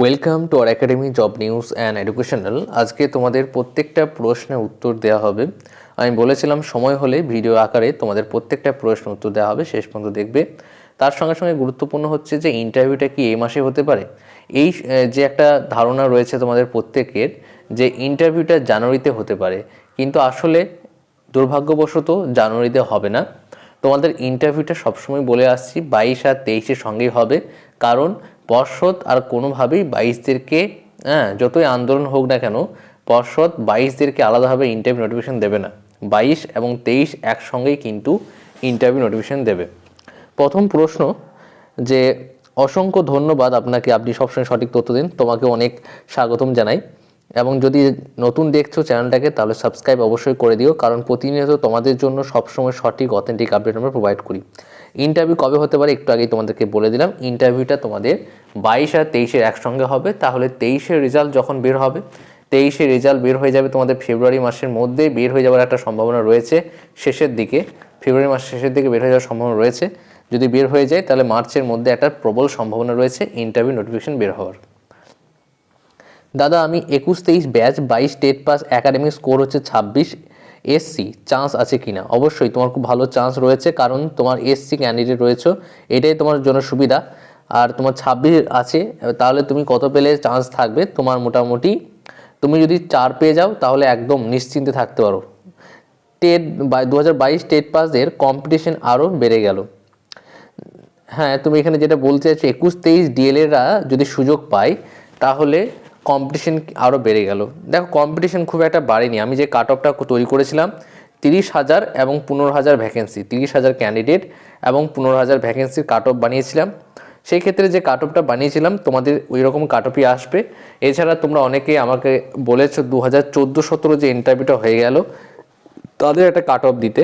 Welcome to R academy job news and educational আজকে তোমাদের প্রত্যেকটা প্রশ্নের উত্তর দেওয়া হবে। আমি বলেছিলাম, সময় হলে ভিডিও আকারে তোমাদের প্রত্যেকটা প্রশ্নের উত্তর দেওয়া হবে, শেষ পর্যন্ত দেখবে। তার সঙ্গে সঙ্গে গুরুত্বপূর্ণ হচ্ছে যে ইন্টারভিউটা কি এই মাসে হতে পারে? এই যে একটা ধারণা রয়েছে তোমাদের প্রত্যেকের যে ইন্টারভিউটা জানুয়ারিতে হতে পারে। কিন্তু আসলে দুর্ভাগ্যবশত জানুয়ারিতে হবে না। তোমাদের ইন্টারভিউটা সবসময় বলে আসছি, বাইশ আর তেইশের সঙ্গেই হবে। কারণ পর্ষদ আর কোনোভাবেই বাইশদেরকে হ্যাঁ যতই আন্দোলন হোক না কেন, পর্ষদ বাইশদেরকে আলাদাভাবে ইন্টারভিউ নোটিফিকেশন দেবে না। বাইশ এবং তেইশ একসঙ্গেই কিন্তু ইন্টারভিউ নোটিফিকেশন দেবে। প্রথম প্রশ্ন যে, অসংখ্য ধন্যবাদ আপনাকে, আপনি সবসময় সঠিক তথ্য দিন। তোমাকে অনেক স্বাগতম জানাই। এবং যদি নতুন দেখছ চ্যানেলটাকে, তাহলে সাবস্ক্রাইব অবশ্যই করে দিও, কারণ প্রতিনিয়ত তোমাদের জন্য সবসময় সঠিক অথেন্টিক আপডেট আমরা প্রোভাইড করি। ইন্টারভিউ কবে হতে পারে একটু আগেই তোমাদেরকে বলে দিলাম। ইন্টারভিউটা তোমাদের বাইশ আর তেইশের একসঙ্গে হবে, তাহলে তেইশের রেজাল্ট যখন বের হবে, তেইশে রেজাল্ট বের হয়ে যাবে তোমাদের ফেব্রুয়ারি মাসের মধ্যে, বের হয়ে যাওয়ার একটা সম্ভাবনা রয়েছে শেষের দিকে। ফেব্রুয়ারি মাসের শেষের দিকে বের হয়ে যাওয়ার সম্ভাবনা রয়েছে। যদি বের হয়ে যায়, তাহলে মার্চের মধ্যে একটা প্রবল সম্ভাবনা রয়েছে ইন্টারভিউ নোটিফিকেশন বের হওয়ার। দাদা, আমি একুশ, তেইশ ব্যাচ, বাইশ টেট পাস, একাডেমিক স্কোর হচ্ছে ছাব্বিশ এসসি। চান্স আছে কিনা? অবশ্যই, তোমার খুব ভালো চান্স রয়েছে, কারণ তোমার এসসি ক্যান্ডিডেট রয়েছে, এটাই তোমার জন্য সুবিধা। আর তোমার ছাব্বিশ আছে, তাহলে তুমি কত পেলে চান্স থাকবে? তোমার মোটামুটি, তুমি যদি চার পেয়ে যাও, তাহলে একদম নিশ্চিন্তে থাকতে পারো। টেট দু হাজার বাইশ টেট পাসদের কম্পিটিশন আরও বেড়ে গেল। হ্যাঁ তুমি এখানে যেটা বলতে চাইছো, একুশ, তেইশ ডিএলএরা যদি সুযোগ পায়, তাহলে কম্পিটিশন আরও বেড়ে গেল। দেখো কম্পিটিশন খুব একটা বাড়েনি। আমি যে কাট অফটা তৈরি করেছিলাম, তিরিশ হাজার এবং পনেরো হাজার ভ্যাকেন্সি তিরিশ হাজার ক্যান্ডিডেট এবং পনেরো হাজার ভ্যাকেন্সির কাট অফ বানিয়েছিলাম। সেই ক্ষেত্রে যে কাট অফটা বানিয়েছিলাম, তোমাদের ওই রকম কাট অফই আসবে। এছাড়া তোমরা অনেকেই আমাকে বলেছ, দু হাজার চোদ্দ সতেরো যে ইন্টারভিউটা হয়ে গেল, তাদের একটা কাট অফ দিতে।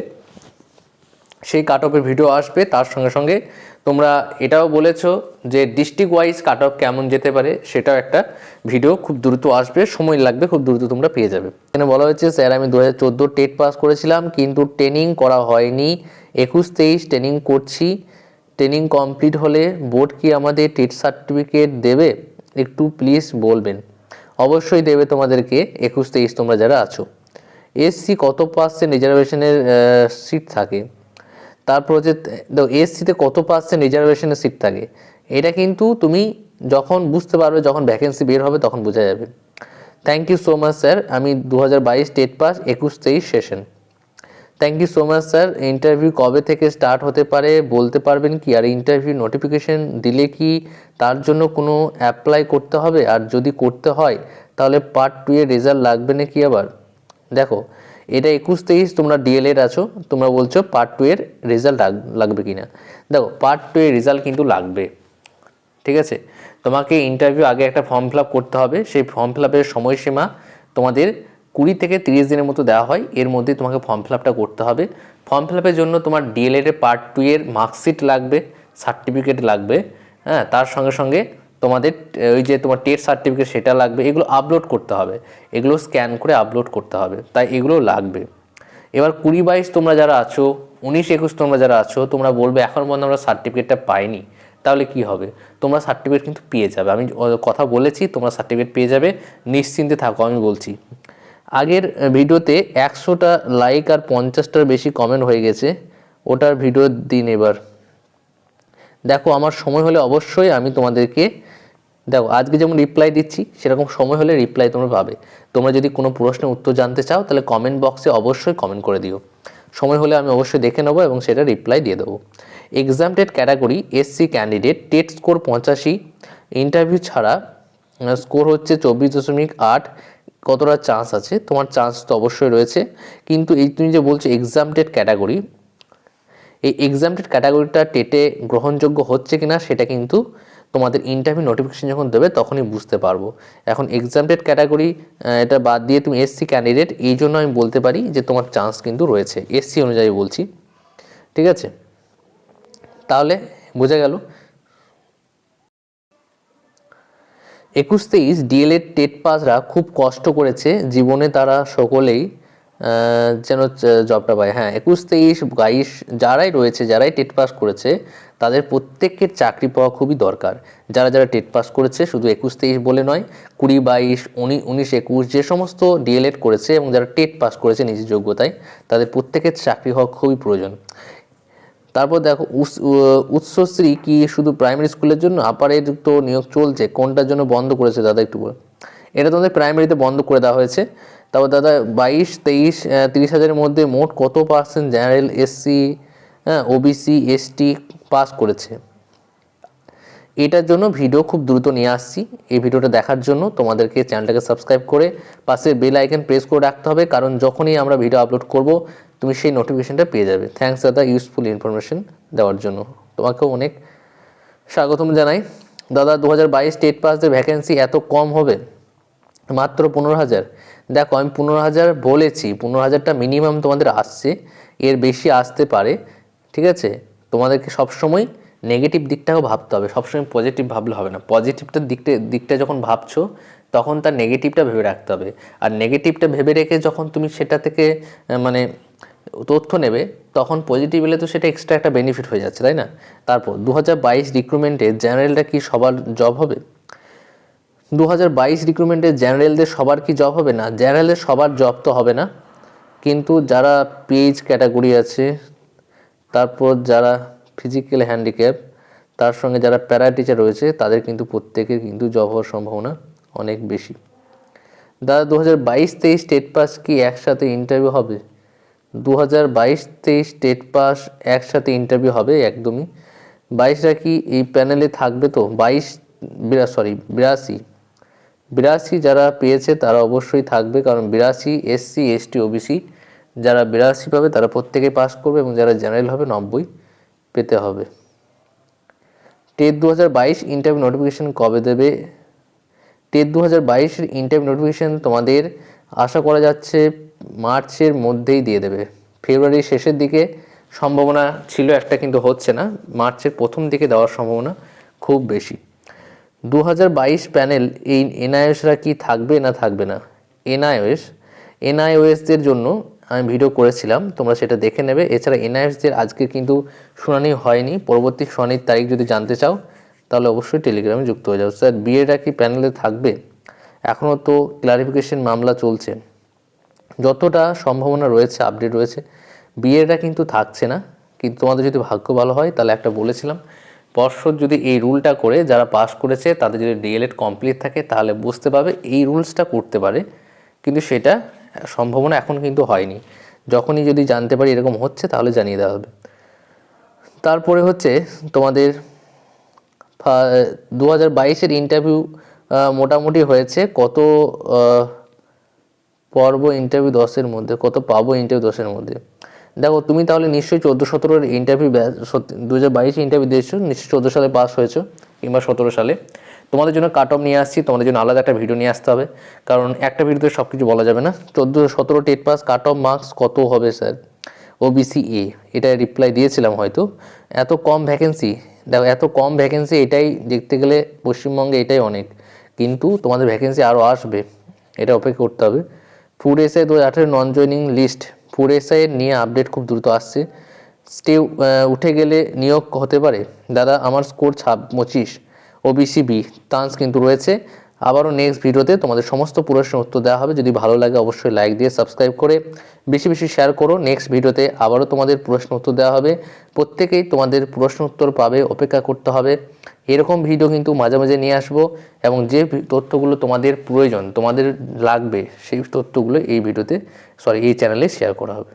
সেই কাট অফের ভিডিও আসবে। তার সঙ্গে সঙ্গে তোমরা এটাও বলেছ যে ডিস্ট্রিক্ট ওয়াইজ কাট অফ কেমন যেতে পারে সেটাও একটা ভিডিও খুব দ্রুত আসবে। সময় লাগবে, খুব দ্রুত তোমরা পেয়ে যাবে। এখানে বলা হয়েছে, স্যার, আমি দু হাজার চোদ্দ টেট পাস করেছিলাম, কিন্তু ট্রেনিং করা হয়নি। একুশ তেইশ ট্রেনিং করছি। ট্রেনিং কমপ্লিট হলে বোর্ড কি আমাদের টেট সার্টিফিকেট দেবে? একটু প্লিজ বলবেন। অবশ্যই দেবে তোমাদেরকে, একুশ তেইশ তোমরা যারা আছো। এসসি কত পার্সেন্ট রিজার্ভেশনের সিট থাকে? তারপর হচ্ছে দেখো এসসিতে কত পার্সেন্ট রিজার্ভেশনের সিট থাকে? এটা কিন্তু তুমি যখন বুঝতে পারবে, যখন ভ্যাকেন্সি বের হবে, তখন বোঝা যাবে। Thank you so much sir আমি দু হাজার বাইশ টেট পাস একুশ তেইশ session thank you so much sir interview কবে থেকে স্টার্ট হতে পারে, বলতে পারবেন কি? আর ইন্টারভিউ নোটিফিকেশন দিলে কি তার জন্য কোনো অ্যাপ্লাই করতে হবে? আর যদি করতে হয়, তাহলে পার্ট টু এর রেজাল্ট লাগবে নাকি আবার? দেখো এটা একুশ তেইশ, তোমরা ডিএলএড আছো, তোমরা বলছো পার্ট টু এর রেজাল্ট লাগবে কিনা। দেখো পার্ট টু এর রেজাল্ট কিন্তু লাগবে, ঠিক আছে? তোমাকে ইন্টারভিউ আগে একটা ফর্ম ফিল করতে হবে, সেই ফর্ম ফিল সময়সীমা তোমাদের কুড়ি থেকে তিরিশ দিনের মতো দেওয়া হয়, এর মধ্যে তোমাকে ফর্ম ফিল করতে হবে। ফর্ম ফিল জন্য তোমার ডিএলএড এর পার্ট টু এর মার্কশিট লাগবে সার্টিফিকেট লাগবে হ্যাঁ তার সঙ্গে সঙ্গে তোমাদের ওই যে তোমার টেট সার্টিফিকেট সেটা লাগবে, এগুলো আপলোড করতে হবে। এগুলো স্ক্যান করে আপলোড করতে হবে, তাই এগুলো লাগবে। এবার কুড়ি বাইশ তোমরা যারা আছো, উনিশ একুশ তোমরা যারা আছো, তোমরা বলবে, এখন পর্যন্ত আমরা সার্টিফিকেটটা পাইনি। তাহলে কি হবে? তোমরা সার্টিফিকেট কিন্তু পেয়ে যাবে। আমি কথা বলেছি, তোমরা সার্টিফিকেট পেয়ে যাবে। নিশ্চিন্তে থাকো, আমি বলছি। আগের ভিডিওতে একশোটা লাইক আর পঞ্চাশটার বেশি কমেন্ট হয়ে গেছে। ওটার ভিডিও দিন এবার। দেখো, আমার সময় হলে অবশ্যই আমি তোমাদেরকে দেখো, আজকে যেমন রিপ্লাই দিচ্ছি, সেরকম সময় হলে রিপ্লাই তোমরা পাবে। তোমরা যদি কোনো প্রশ্নের উত্তর জানতে চাও, তাহলে কমেন্ট বক্সে অবশ্যই কমেন্ট করে দিও। সময় হলে আমি অবশ্যই দেখে নেব এবং সেটা রিপ্লাই দিয়ে দেবো। Exam exempted category SC candidate TET score পঁচাশি ইন্টারভিউ ছাড়া স্কোর হচ্ছে চব্বিশ দশমিক আট, কতটা চান্স আছে? তোমার চান্স তো অবশ্যই রয়েছে। কিন্তু এই তুমি যে বলছো এক্সাম এক্সামটেড ক্যাটাগরি এই এক্সাম এক্সামটেড ক্যাটাগরিটা টেটে গ্রহণযোগ্য হচ্ছে কিনা, সেটা কিন্তু তোমাদের ইন্টারভিউ নোটিফিকেশন যখন দেবে তখনই বুঝতে পারব। এখন এক্সামটেড ক্যাটাগরি এটা বাদ দিয়ে তুমি এসসি ক্যান্ডিডেট এই জন্য আমি বলতে পারি যে তোমার চান্স কিন্তু রয়েছে। এসসি অনুযায়ী বলছি। ঠিক আছে? তাহলে বোঝা গেল। একুশ তেইশ ডিএলএড টেট পাসরা খুব কষ্ট করেছে। জীবনে তারা সকলেই যেন জবটা পায়। হ্যাঁ একুশ তেইশ বাইশ যারাই রয়েছে, যারাই টেট পাস করেছে, তাদের প্রত্যেকের চাকরি পাওয়া খুবই দরকার। যারা যারা টেট পাস করেছে, শুধু একুশ তেইশ বলে নয় কুড়ি বাইশ উনি উনিশ একুশ যে সমস্ত ডিএলএড করেছে এবং যারা টেট পাস করেছে নিজের যোগ্যতায়, তাদের প্রত্যেকের চাকরি হওয়া খুবই প্রয়োজন। তারপর দেখো উৎসশ্রী কি শুধু প্রাইমারি স্কুলের জন্য? আপারের তো নিয়োগ চলছে, কোনটার জন্য বন্ধ করেছে দাদা একটু এটা তোমাদের প্রাইমারিতে বন্ধ করে দেওয়া হয়েছে। তারপর দাদা বাইশ, তেইশ তিরিশ হাজারের মধ্যে মোট কত পার্সেন্ট জেনারেল এসসি হ্যাঁ ওবিসি এসটি পাস করেছে? এটার জন্য ভিডিও খুব দ্রুত নিয়ে আসছি। এই ভিডিওটা দেখার জন্য তোমাদেরকে চ্যানেলটাকে সাবস্ক্রাইব করে পাশে বেল আইকন প্রেস করে রাখতে হবে, কারণ যখনই আমরা ভিডিও আপলোড করব, তুমি সেই নোটিফিকেশনটা পেয়ে যাবে। থ্যাংকস দাদা ইউজফুল ইনফরমেশন দেওয়ার জন্য। তোমাকেও অনেক স্বাগতম জানাই। দাদা, দু হাজার বাইশ স্টেট পাসদের ভ্যাকেন্সি এত কম হবে? মাত্র পনেরো হাজার। দেখো, আমি পনেরো হাজার বলেছি, পনেরো হাজারটা মিনিমাম তোমাদের আসছে, এর বেশি আসতে পারে, ঠিক আছে? তোমাদেরকে সবসময় নেগেটিভ দিকটাও ভাবতে হবে, সবসময় পজিটিভ ভাবলে হবে না। পজিটিভটার দিকটা দিকটা যখন ভাবছ, তখন তার নেগেটিভটা ভেবে রাখতে হবে। আর নেগেটিভটা ভেবে রেখে যখন তুমি সেটা থেকে মানে তথ্য নেবে, তখন পজিটিভ এলে তো সেটা এক্সট্রা একটা বেনিফিট হয়ে যাচ্ছে, তাই না? তারপর দু হাজার বাইশ রিক্রুটমেন্টে জেনারেলটা কি সবার জব হবে? দু হাজার বাইশ রিক্রুটমেন্টে জেনারেলদের সবার কি জব হবে না? জেনারেলদের সবার জব তো হবে না। কিন্তু যারা পিএইচ ক্যাটাগরি আছে, তারপর যারা ফিজিক্যাল হ্যান্ডিক্যাপ তার সঙ্গে যারা প্যারা টিচার রয়েছে, তাদের কিন্তু প্রত্যেকের কিন্তু জব হওয়ার সম্ভাবনা অনেক বেশি। দাদা দু হাজার বাইশ তেইশ স্টেট পাস কি একসাথে ইন্টারভিউ হবে? দু হাজার বাইশ তেইশ স্টেট পাস একসাথে ইন্টারভিউ হবে একদমই। বাইশটা কি এই প্যানেলে থাকবে তো? বাইশ, বিরা সরি বিরাশি। বিরাশি যারা পেয়েছে তারা অবশ্যই থাকবে, কারণ বিরাশি এসসি এসটি ওবিসি যারা বিরাশি পাবে তারা প্রত্যেকে পাস করবে এবং যারা জেনারেল হবে নব্বই পেতে হবে। টেট দু হাজার বাইশ ইন্টারভিউ নোটিফিকেশান কবে দেবে? টেট দু হাজার বাইশের ইন্টারভিউ নোটিফিকেশান তোমাদের আশা করা যাচ্ছে মার্চের মধ্যেই দিয়ে দেবে। ফেব্রুয়ারির শেষের দিকে সম্ভাবনা ছিল একটা, কিন্তু হচ্ছে না। মার্চের প্রথম দিকে দেওয়ার সম্ভাবনা খুব বেশি। দু হাজার বাইশ প্যানেল এই এনআইএসরা কি থাকবে না থাকবে না? এনআইওএস, এনআইওএসদের জন্য আমি ভিডিও করেছিলাম, তোমরা সেটা দেখে নেবে। এছাড়া এনআইএসদের আজকে কিন্তু শুনানি হয়নি। পরবর্তী শুনানির তারিখ যদি জানতে চাও, তাহলে অবশ্যই টেলিগ্রামে যুক্ত হয়ে যাও। স্যার বিএটা কি প্যানেলে থাকবে? এখনও তো ক্লারিফিকেশন মামলা চলছে। যতটা সম্ভাবনা রয়েছে, আপডেট রয়েছে, বিয়েটা কিন্তু থাকছে না। কিন্তু তোমাদের যদি ভাগ্য ভালো হয়, তাহলে একটা বলেছিলাম পর্ষদ যদি এই রুলটা করে, যারা পাস করেছে, তাদের যদি ডিএলএড কমপ্লিট থাকে, তাহলে বুঝতে পারবে এই রুলসটা করতে পারে। কিন্তু সেটা সম্ভাবনা এখন কিন্তু হয়নি। যখনই যদি জানতে পারি এরকম হচ্ছে, তাহলে জানিয়ে দেওয়া হবে। তারপরে হচ্ছে তোমাদের দু হাজার বাইশের ইন্টারভিউ মোটামুটি হয়েছে। কত পর্ব ইন্টারভিউ দশের মধ্যে, কত পাবো ইন্টারভিউ দশের মধ্যে? দেখো, তুমি তাহলে নিশ্চয়ই চোদ্দ সতেরোর ইন্টারভিউ দু হাজার বাইশে ইন্টারভিউ দিয়েছ, নিশ্চয়ই চোদ্দ সালে পাস হয়েছো কিংবা সতেরো সালে। তোমাদের জন্য কাট অফ নিয়ে আসছি, তোমাদের জন্য আলাদা একটা ভিডিও নিয়ে আসতে হবে। কারণ একটা ভিডিওতে সব কিছু বলা যাবে না। চোদ্দ সতেরো TET pass cut off marks কত হবে স্যার ওবিসি এ এটা রিপ্লাই দিয়েছিলাম হয়তো। এত কম ভ্যাকেন্সি দেখো, এত কম ভ্যাকেন্সি এটাই দেখতে গেলে পশ্চিমবঙ্গে এটাই অনেক। কিন্তু তোমাদের ভ্যাকেন্সি আরও আসবে, এটা অপেক্ষা করতে হবে। ফুড এসআই দু হাজার আঠেরো নন জয়নিং লিস্ট ফুড এর নিয়ে আপডেট খুব দ্রুত আসছে। স্টে উঠে গেলে নিয়োগ হতে পারে। দাদা, আমার স্কোর ছাব পঁচিশ। ওবিসি বি চান্স কিন্তু রয়েছে। আবারও নেক্সট ভিডিওতে তোমাদের সমস্ত প্রশ্নের উত্তর দেওয়া হবে। যদি ভালো লাগে, অবশ্যই লাইক দিয়ে সাবস্ক্রাইব করে বেশি বেশি শেয়ার করো। নেক্সট ভিডিওতে আবারও তোমাদের প্রশ্ন উত্তর দেওয়া হবে। প্রত্যেকেই তোমাদের প্রশ্ন উত্তর পাবে, অপেক্ষা করতে হবে। এরকম ভিডিও কিন্তু মাঝে মাঝে নিয়ে আসব এবং যে তথ্যগুলো তোমাদের প্রয়োজন, তোমাদের লাগবে, সেই তথ্যগুলো এই ভিডিওতে সরি এই চ্যানেলে শেয়ার করা হবে।